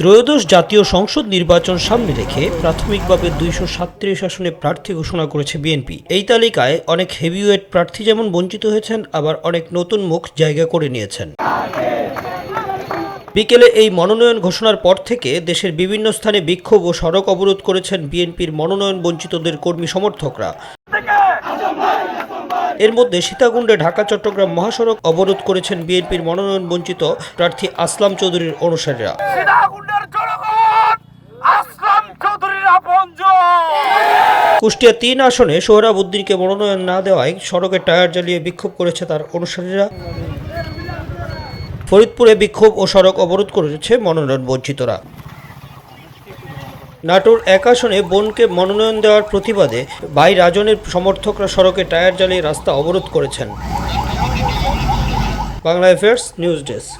ত্রয়োদশ জাতীয় সংসদ নির্বাচন সামনে রেখে প্রাথমিকভাবে দুইশো সাতত্রিশ আসনে প্রার্থী ঘোষণা করেছে বিএনপি। এই তালিকায় অনেক হেভিওয়েট প্রার্থী যেমন বঞ্চিত হয়েছেন, আবার অনেক নতুন মুখ জায়গা করে নিয়েছেন। বিকেলে এই মনোনয়ন ঘোষণার পর থেকে দেশের বিভিন্ন স্থানে বিক্ষোভ ও সড়ক অবরোধ করেছেন বিএনপির মনোনয়ন বঞ্চিতদের কর্মী সমর্থকরা। এর মধ্যে সীতাকুণ্ডে ঢাকা চট্টগ্রাম মহাসড়ক অবরোধ করেছেন বিএনপির মনোনয়ন বঞ্চিত প্রার্থী আসলাম চৌধুরীর অনুসারীরা। কুষ্টিয়া তিন আসনে সোহরাবুদ্দিনকে মনোনয়ন না দেওয়ায় সড়কে টায়ার জ্বালিয়ে বিক্ষোভ করেছে তার অনুসারীরা। ফরিদপুরে বিক্ষোভ ও সড়ক অবরোধ করেছে মনোনয়ন বঞ্চিতরা নাটোর এক আসনে বনকে মনোনয়ন দেওয়ার প্রতিবাদে ভাই রাজনের সমর্থকরা সড়কে টায়ার জ্বালিয়ে রাস্তা অবরোধ করেছেন। Bangla affairs news desk.